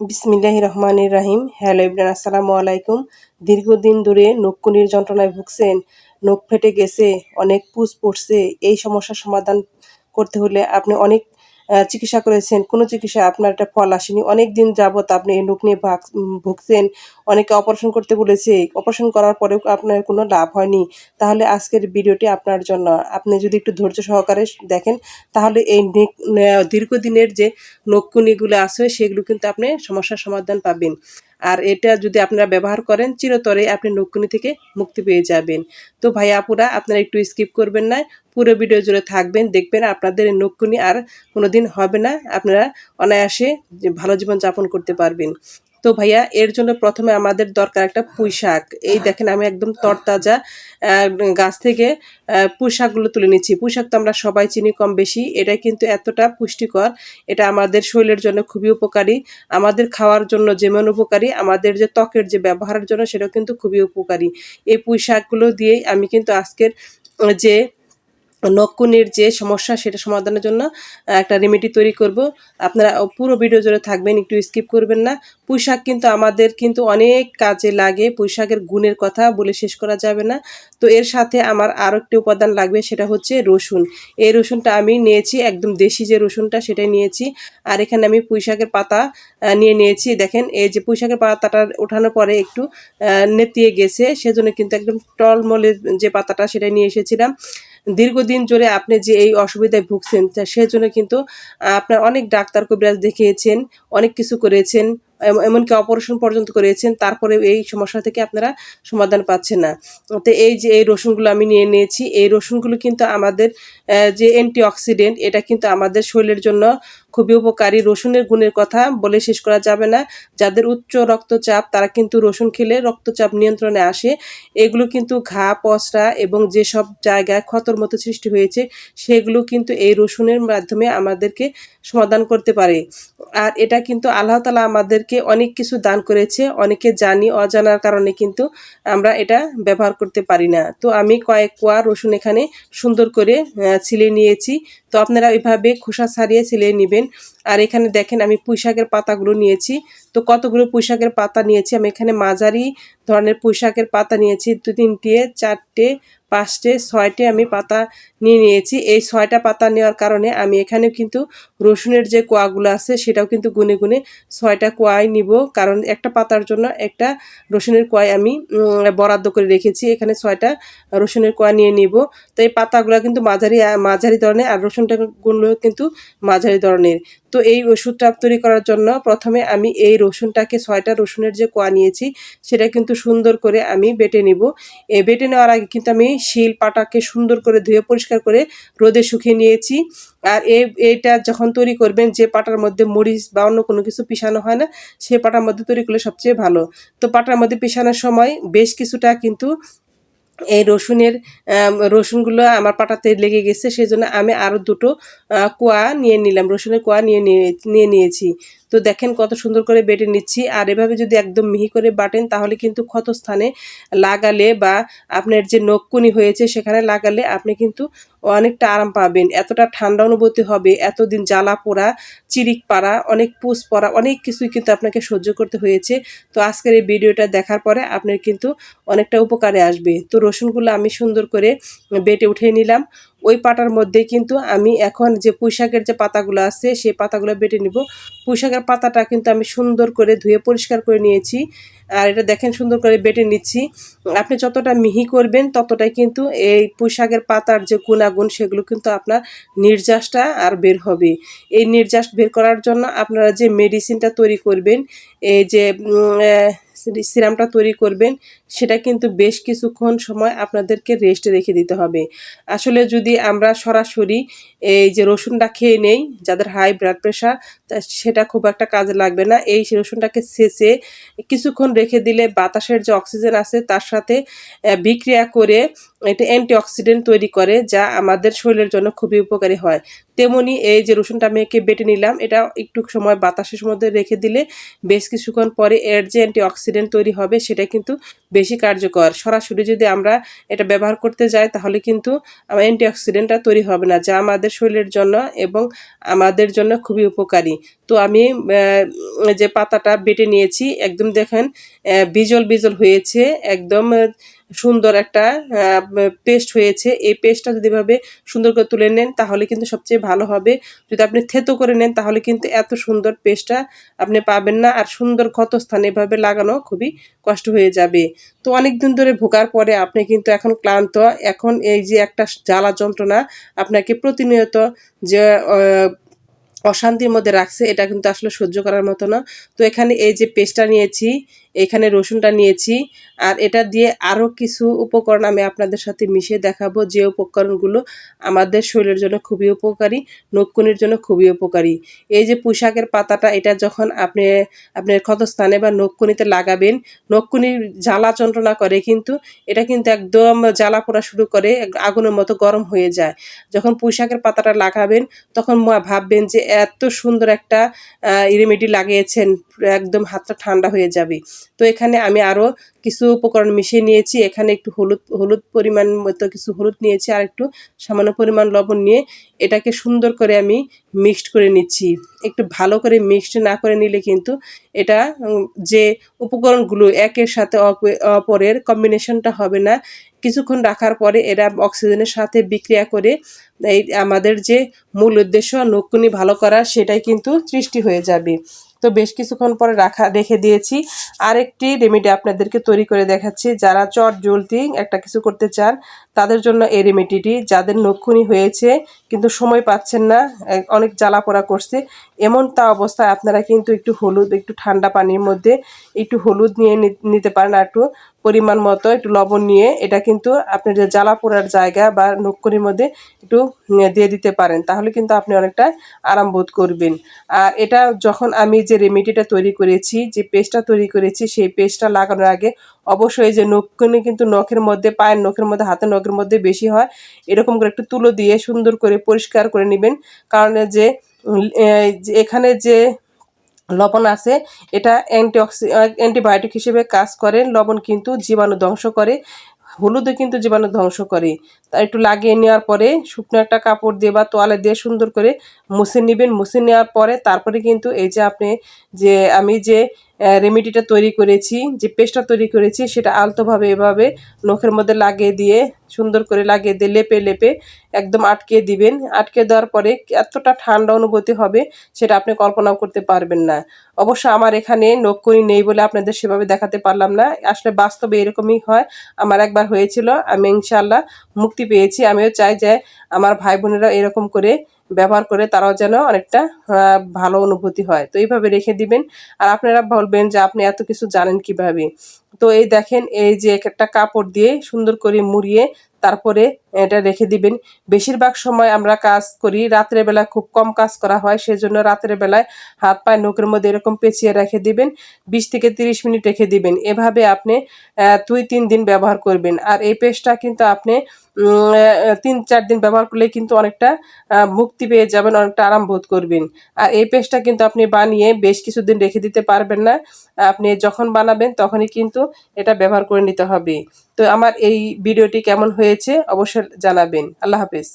বিসমিল্লাহ রহমানির রাহিম হ্যালো ইবরান, আসসালামু আলাইকুম। দীর্ঘদিন ধরে নকুনির যন্ত্রণায় ভুগছেন, নখ ফেটে গেছে, অনেক পুষ পড়ছে, এই সমস্যার সমাধান করতে হলে আপনি অনেক চিকিৎসা করেছেন, কোনো চিকিৎসা আপনার একটা ফল আসেনি অনেক দিন যাবৎ আপনি এই লোক নিয়ে ভাগ- ভুগছেন, অনেকে অপারেশন করতে বলেছে অপারেশন করার পরেও আপনার কোনো লাভ হয়নি, তাহলে আজকের ভিডিওটি আপনার জন্য। আপনি যদি একটু ধৈর্য সহকারে দেখেন, তাহলে এই দীর্ঘদিনের যে নকুনিগুলো আছে, সেগুলো কিন্তু আপনি সমস্যার সমাধান পাবেন। আর এটা যদি আপনারা ব্যবহার করেন, চিরতরে আপনি নকুনি থেকে মুক্তি পেয়ে যাবেন। তো ভাই আপুরা, আপনারা একটু স্কিপ করবেন না, পুরো ভিডিও জুড়ে থাকবেন, দেখবেন আপনাদের নকুনি আর কোনোদিন হবে না, আপনারা অনায়াসে ভালো জীবন যাপন করতে পারবেন। তো ভাইয়া, এর জন্য প্রথমে আমাদের দরকার একটা পুঁই শাক এই দেখেন, আমি একদম তরতাজা গাছ থেকে পুঁই শাকগুলো তুলে নিচ্ছি। পুঁই শাক তো আমরা সবাই চিনি কম বেশি, এটা কিন্তু এতটা পুষ্টিকর, এটা আমাদের শরীরের জন্য খুবই উপকারী, আমাদের খাওয়ার জন্য যেমন উপকারী, আমাদের যে ত্বকের যে ব্যবহারের জন্য সেটাও কিন্তু খুবই উপকারী। এই পুঁই শাকগুলো দিয়েই আমি কিন্তু আজকের যে নকুনির যে সমস্যা, সেটা সমাধানের জন্য একটা রেমেডি তৈরি করব। আপনারা পুরো ভিডিও জুড়ে থাকবেন, একটু স্কিপ করবেন না। পুঁই শাক কিন্তু আমাদের কিন্তু অনেক কাজে লাগে পুঁই শাকের গুণের কথা বলে শেষ করা যাবে না। তো এর সাথে আমার আরও একটি উপাদান লাগবে, সেটা হচ্ছে রসুন। এই রসুনটা আমি নিয়েছি, একদম দেশি যে রসুনটা, সেটাই নিয়েছি। আর এখানে আমি পুঁই শাকের পাতা নিয়ে নিয়েছি। দেখেন, এই যে পুঁই শাকের পাতাটা ওঠানোর পরে একটু নেতিয়ে গেছে, সেজন্য কিন্তু একদম টলমলে যে পাতাটা সেটা নিয়ে এসেছিলাম। দীর্ঘদিন জুড়ে আপনি যে এই অসুবিধায় ভুগছেন সেজন্য কিন্তু আপনার অনেক ডাক্তার কবিরাজ দেখিয়েছেন, অনেক কিছু করেছেন এমনকি অপারেশন পর্যন্ত করেছেন, তারপরে এই সমস্যা থেকে আপনারা সমাধান পাচ্ছেন না। তো এই যে, এই রসুনগুলো আমি নিয়ে নিয়েছি, এই রসুনগুলো কিন্তু আমাদের যে অ্যান্টিঅক্সিডেন্ট এটা কিন্তু আমাদের শরীরের জন্য খুবই উপকারী। রসুনের গুণের কথা বলে শেষ করা যাবে না। যাদের উচ্চ রক্তচাপ, তারা কিন্তু রসুন খেলে রক্তচাপ নিয়ন্ত্রণে আসে। এগুলো কিন্তু ঘা, পসরা এবং যেসব জায়গায় ক্ষতর মতো সৃষ্টি হয়েছে, সেগুলো কিন্তু এই রসুনের মাধ্যমে আমাদেরকে সমাধান করতে পারে। আর এটা কিন্তু আল্লাহ তালা আমাদেরকে অনেক কিছু দান করেছে। অনেকে জানি, অজানার কারণে কিন্তু আমরা এটা ব্যবহার করতে পারি না। তো আমি কয়েক কোয়া রসুন এখানে সুন্দর করে ছিলে নিয়েছি। তো আপনারা এভাবে খোসা ছাড়িয়ে ছিলিয়ে নেবেন। আর এখানে দেখেন আমি পুঁইশাকের পাতাগুলো নিয়েছি। তো কতগুলো পুঁইশাকের পাতা নিয়েছি? আমি এখানে মাঝারি ধরনের পুঁইশাকের পাতা নিয়েছি। দু তিনটে, চারটে পাঁচটে, ছয়টে আমি পাতা নিয়ে নিয়েছি। এই ছয়টা পাতা নেওয়ার কারণে আমি এখানে কিন্তু রসুনের যে কোয়াগুলো আছে সেটাও কিন্তু গুনে গুনে ছয়টা কোয়াই নিব। কারণ একটা পাতার জন্য একটা রসুনের কোয়াই আমি বরাদ্দ করে রেখেছি। এখানে ছয়টা রসুনের কোয়া নিয়ে নিব। তো এই পাতাগুলো কিন্তু মাঝারি মাঝারি ধরনের আর রসুনটা গুলো কিন্তু মাঝারি ধরনের। তো এই ওষুধটা তৈরি করার জন্য প্রথমে আমি এই রসুনটাকে, ছয়টা রসুনের যে কোয়া নিয়েছি সেটা কিন্তু সুন্দর করে আমি বেটে নিব। এ বেটে নেওয়ার আগে কিন্তু আমি শিল পাটাকে সুন্দর করে ধুয়ে পরিষ্কার করে রোদে শুকিয়ে নিয়েছি। আর এই এইটা যখন তৈরি করবেন, যে পাটার মধ্যে মরিচ বা অন্য কোনো কিছু পিষানো হয় না, সে পাটার মধ্যে তৈরি করলে সবচেয়ে ভালো। তো পাটার মধ্যে পিষানোর সময় বেশ কিছুটা কিন্তু এই রসুনের রসুনগুলো আমার পাটাতে লেগে গেছে সেই জন্য আমি আরও দুটো কোয়া নিয়ে নিলাম, রসুনের কোয়া নিয়ে নিয়ে- নিয়ে নিয়েছি। তো দেখেন কত সুন্দর করে বেটে নিচ্ছি। আর এভাবে যদি একদম মিহি করে বাটেন, তাহলে কিন্তু ক্ষত স্থানে লাগালে বা আপনার যে নকুনি হয়েছে সেখানে লাগালে আপনি কিন্তু অনেকটা আরাম পাবেন। এতটা ঠান্ডা অনুভূতি হবে, এতদিন জ্বালা পোড়া, চিরিক পাড়া, অনেক পুষ পড়া, অনেক কিছুই কিন্তু আপনাকে সহ্য করতে হয়েছে। তো আজকের এই ভিডিওটা দেখার পরে আপনার কিন্তু অনেকটা উপকারে আসবে। তো রসুনগুলো আমি সুন্দর করে বেটে উঠিয়ে নিলাম। ওই পাটার মধ্যে কিন্তু আমি এখন যে পুঁইশাকের যে পাতাগুলো আছে, সেই পাতাগুলো বেটে নিব। পুঁইশাকের পাতাটা কিন্তু আমি সুন্দর করে ধুয়ে পরিষ্কার করে নিয়েছি। আর এটা দেখেন সুন্দর করে বেটে নিচ্ছি। আপনি যতটা মিহি করবেন, ততটাই কিন্তু এই পুঁইশাকের পাতার যে গুণাগুণ, সেগুলো কিন্তু আপনার নির্যাসটা আর বের হবে। এই নির্যাস বের করার জন্য আপনারা যে মেডিসিনটা তৈরি করবেন, এই যে সিরামটা তৈরি করবেন, সেটা কিন্তু বেশ কিছুক্ষণ সময় আপনাদেরকে রেস্টে রেখে দিতে হবে। আসলে যদি আমরা সরাসরি এই যে রসুনটা খেয়ে নেই, যাদের হাই ব্লাড প্রেশার সেটা খুব একটা কাজে লাগবে না। এই রসুনটাকে ছেঁচে কিছুক্ষণ রেখে দিলে বাতাসের যে অক্সিজেন আছে তার সাথে বিক্রিয়া করে এটা অ্যান্টিঅক্সিডেন্ট তৈরি করে যা আমাদের শরীরের জন্য খুবই উপকারী হয়। তেমনি এই যে রসুনটা আমি একে বেটে নিলাম, এটা একটু সময় বাতাসের মধ্যে রেখে দিলে বেশ কিছুক্ষণ পরে এর যে অ্যান্টিঅক্সিডেন্ট তৈরি হবে সেটা কিন্তু বেশি কার্যকর। সরাসরি যদি আমরা এটা ব্যবহার করতে যাই তাহলে কিন্তু অ্যান্টিঅক্সিডেন্টটা তৈরি হবে না, যা আমাদের শরীরের জন্য এবং আমাদের জন্য খুবই উপকারী। তো আমি যে পাতাটা বেটে নিয়েছি, একদম দেখেন বিজল বিজল হয়েছে, একদম সুন্দর একটা পেস্ট হয়েছে। এই পেস্টটা যদি ভাবে সুন্দর করে তুলে নেন, তাহলে কিন্তু সবচেয়ে ভালো হবে। যদি আপনি থেতো করে নেন, তাহলে কিন্তু এত সুন্দর পেস্টটা আপনি পাবেন না। আর সুন্দর ক্ষত স্থানে এভাবে লাগানো খুবই কষ্ট হয়ে যাবে। তো অনেক দিন ধরে ভোগার পরে আপনি কিন্তু এখন ক্লান্ত। এখন এই যে একটা জ্বালা যন্ত্রণা আপনাকে প্রতিনিয়ত যে অশান্তির মধ্যে রাখছে, এটা কিন্তু আসলে সহ্য করার মতো না। তো এখানে এই যে পেস্টটা নিয়েছি এখানে রসুনটা নিয়েছি। আর এটা দিয়ে আরও কিছু উপকরণ আমি আপনাদের সাথে মিশিয়ে দেখাবো যে উপকরণগুলো আমাদের শরীরের জন্য খুবই উপকারী নকুনির জন্য খুবই উপকারী। এই যে পুঁশাকের পাতাটা, এটা যখন আপনি আপনার ক্ষতস্থানে বা নকুনিতে লাগাবেন নকুনির জ্বালা যন্ত্রণা করে কিন্তু এটা কিন্তু একদম জ্বালা পোড়া শুরু করে, আগুনের মতো গরম হয়ে যায়। যখন পুঁশাকের পাতাটা লাগাবেন, তখন ভাববেন যে এত সুন্দর একটা রেমেডি লাগিয়েছেন, একদম হাতটা ঠান্ডা হয়ে যাবে। তো এখানে আমি আরও কিছু উপকরণ মিশিয়ে নিয়েছি। এখানে একটু হলুদ হলুদ পরিমাণ মতো কিছু হলুদ নিয়েছি আর একটু সামান্য পরিমাণ লবণ নিয়ে এটাকে সুন্দর করে আমি মিক্সড করে নিচ্ছি। একটু ভালো করে মিক্সড না করে নিলে কিন্তু এটা যে উপকরণগুলো একের সাথে অপ- অপরের কম্বিনেশনটা হবে না। কিছুক্ষণ রাখার পরে এরা অক্সিজেনের সাথে বিক্রিয়া করে এই আমাদের যে মূল উদ্দেশ্য নকুনি ভালো করা, সেটাই কিন্তু সৃষ্টি হয়ে যাবে। তো বেশ কিছুক্ষণ পরে রাখা, রেখে দিয়েছি। আরেকটি রেমেডি আপনাদেরকে তৈরি করে দেখাচ্ছি। যারা চট জলদি একটা কিছু করতে চান, তাদের জন্য এই রেমেডিটি যাদের নক্ষুনি হয়েছে, কিন্তু সময় পাচ্ছেন না অনেক জ্বালা পোড়া করছে, এমন তা অবস্থায় আপনারা কিন্তু একটু হলুদ, একটু ঠান্ডা পানির মধ্যে একটু হলুদ নিয়ে নিতে পারেন আর একটু পরিমাণ মতো একটু লবণ নিয়ে এটা কিন্তু আপনি যে জ্বালা পোড়ার জায়গা বা নক্ষুনির মধ্যে একটু দিয়ে দিতে পারেন, তাহলে কিন্তু আপনি অনেকটা আরাম বোধ করবেন। আর এটা যখন আমি যে রেমেডিটা তৈরি করেছি, যে পেস্টটা তৈরি করেছি, সেই পেস্টটা লাগানোর আগে অবশ্যই যে নখখানি কিন্তু নখের মধ্যে, পায়ের নখের মধ্যে, হাতের নখের মধ্যে বেশি হয়। এরকম করে একটু তুলো দিয়ে সুন্দর করে পরিষ্কার করে নেবেন। কারণ যে এখানে যে লবণ আছে। এটা অ্যান্টিঅক্সি অ্যান্টিবায়োটিক হিসেবে কাজ করে। লবণ কিন্তু জীবাণু ধ্বংস করে। হলুদও কিন্তু জীবাণু ধ্বংস করে। একটু লাগিয়ে নেওয়ার পরে শুকনো একটা কাপড় দিয়ে বা তোয়ালে দিয়ে সুন্দর করে মুছে নেবেন। মুছে নেওয়ার পরে তারপরে কিন্তু এই যে আপনি যে আমি যে রেমেডিটা তৈরি করেছি, যে পেস্টটা তৈরি করেছি সেটা আলতোভাবে এভাবে নখের মধ্যে লাগিয়ে দিয়ে সুন্দর করে লাগিয়ে দিয়ে লেপে লেপে একদম আটকে দিবেন। আটকে দেওয়ার পরে এতটা ঠান্ডা অনুভূতি হবে সেটা আপনি কল্পনাও করতে পারবেন না। অবশ্য আমার এখানে নখকনি নেই বলে আপনাদের সেভাবে দেখাতে পারলাম না। আসলে বাস্তবে এরকমই হয়। আমার একবার হয়েছিল। আমি ইনশাল্লাহ মুক্তি পেয়েছি। আমিও চাই যে আমার ভাই বোনেরা এরকম করে ব্যবহার করে তারাও যেন অনেকটা ভালো অনুভূতি হয়। তো এইভাবে রেখে দিবেন। আর আপনারা বলবেন যে আপনি এত কিছু জানেন কীভাবে? তো এই দেখেন, এই যে এক একটা কাপড় দিয়ে সুন্দর করে মুড়িয়ে তারপরে এটা রেখে দিবেন। বেশিরভাগ সময় আমরা কাজ করি, রাত্রে বেলা খুব কম কাজ করা হয়, সেজন্য রাতের বেলায় হাত পায়ে নখের মধ্যে এরকম পেঁচিয়ে রেখে দিবেন। বিশ থেকে তিরিশ মিনিট রেখে দিবেন। এভাবে আপনি দুই তিন দিন ব্যবহার করবেন। আর এই পেস্টটা কিন্তু আপনি তিন, চার দিন ব্যবহার করলে কিন্তু অনেকটা মুক্তি পেয়ে যাবেন, অনেকটা আরাম বোধ করবেন। আর এই পেস্টটা কিন্তু আপনি বানিয়ে বেশ কিছুদিন রেখে দিতে পারবেন না। আপনি যখন বানাবেন তখনই কিন্তু এটা ব্যবহার করে নিতে হবে। তো আমার এই ভিডিওটি কেমন হয়েছে অবশ্যই জানাবেন। আল্লাহ হাফেজ।